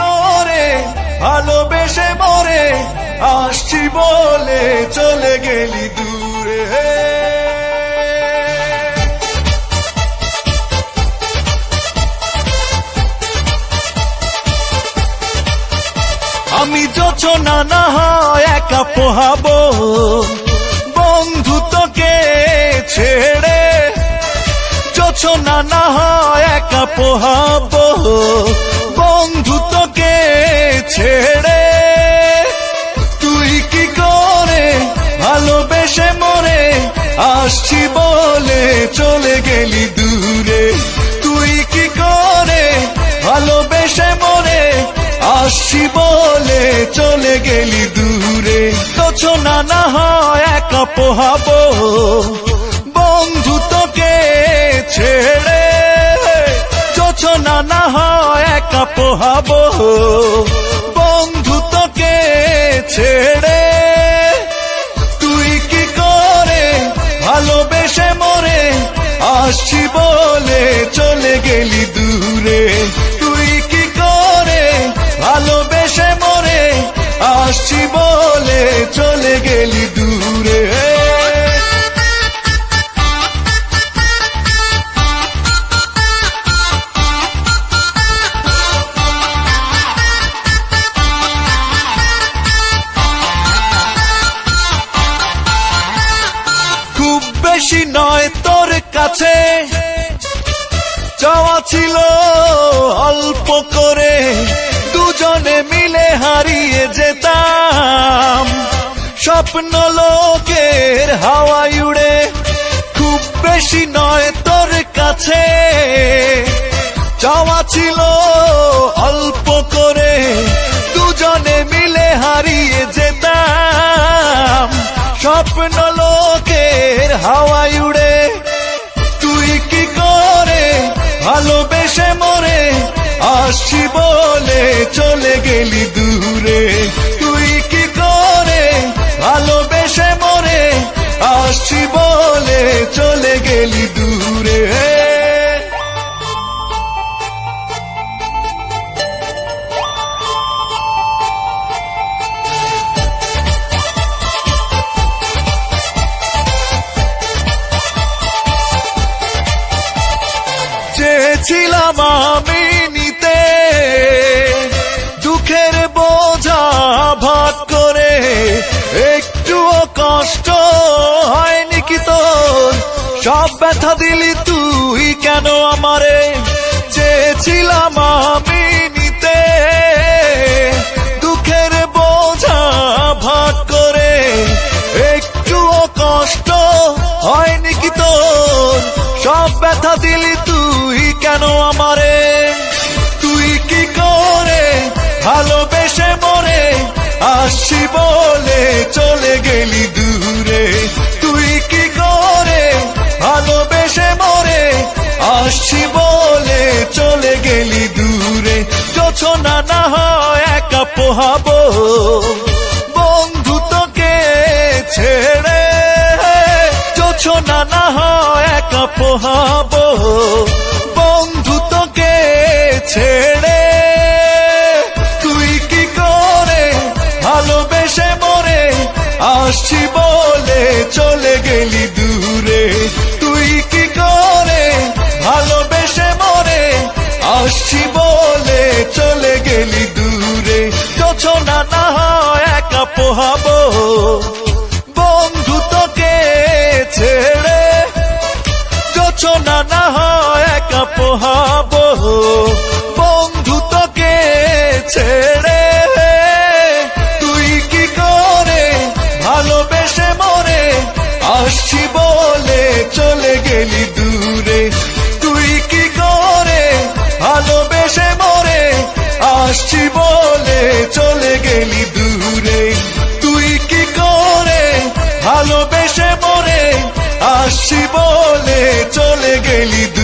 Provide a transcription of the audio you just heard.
করে, ভালোবেসে মরে, আসছি বলে চলে গেলি দূরে। আমি যোচনা না হয় একা পোহাবো, বন্ধু তোকে ছেড়ে। যোচনা না হয় একা পোহাবো আসছি বলে চলে গেলি দূরে। তোছনা না না হয় একা পোহাবো। বন্ধু তোকে ছেড়ে। যোচনা না হয় একা পোহাবো। বন্ধু তোকে ছেড়ে। তুই কি করে ভালোবেসে মরে আসছি বলে আসছি বলে চলে গেলি দূরে। খুব বেশি নয় তোর কাছে, চাওয়া ছিল অল্প করে। দুজনে মিলে হারিয়ে যেতাম। স্বপ্ন লোকের হাওয়াই উড়ে খুব বেশি নয় তোর কাছে। চাওয়া ছিল আসছি বলে চলে গেলি দূরে। তুই কি করে ভালোবেসে মরে? আসছি বলে চলে গেলি দূরে। চেয়েছিলাম আমি একটুও কষ্ট হয়নি কি তোর? সব ব্যথা দিলি তুই কেন আমারে? চেয়েছিলাম আমি নিতে। দুঃখের বোঝা ভাগ করে একটুও কষ্ট হয়নি কি তোর? সব ব্যথা আসছি বলে চলে গেলি দূরে। তুই কি করে ভালোবেসে মরে? আসছি বলে চলে গেলি দূরে। যোছনা না হয় একা পোহাবো। বন্ধু তোকে ছেড়ে যোছনা না হয় একা পোহাবো। ভালোবেসে মরে আসছি বলে চলে গেলি দূরে। তুই কি করে ভালোবেসে মরে আসছি বলে চলে গেলি দূরে? যোছনা না হয় একা পোহাবো। বলে চলে গেলি